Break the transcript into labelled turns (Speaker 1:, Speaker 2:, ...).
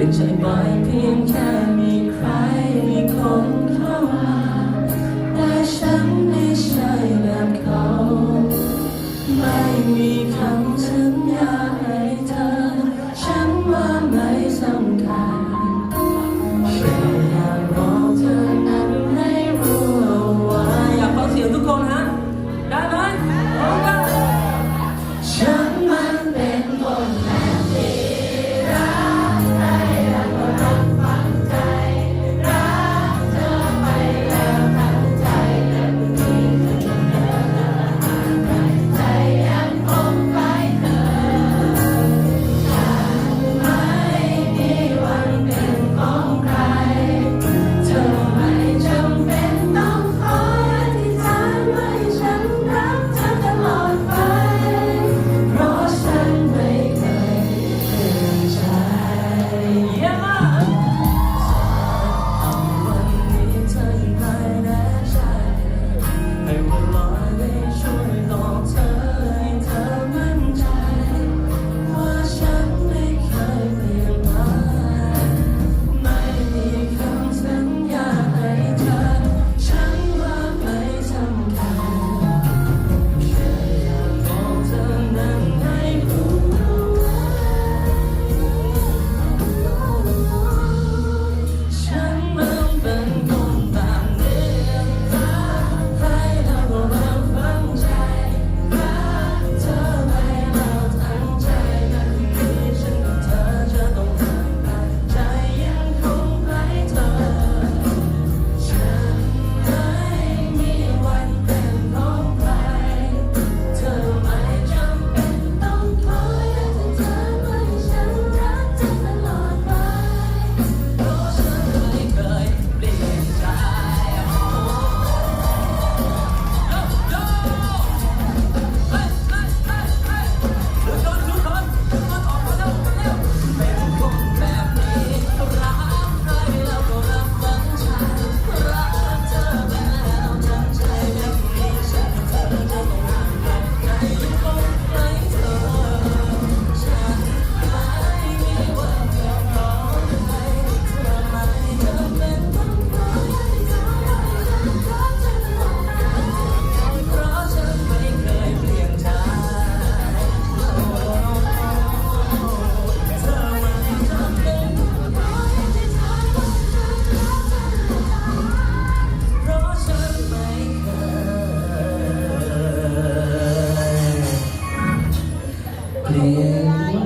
Speaker 1: ลี่นใจไปเพียงแค่มีใครมีคนเข้ามาแต่ฉันไม่ใช่แบบเขา ไม่มีคำถึง tiếng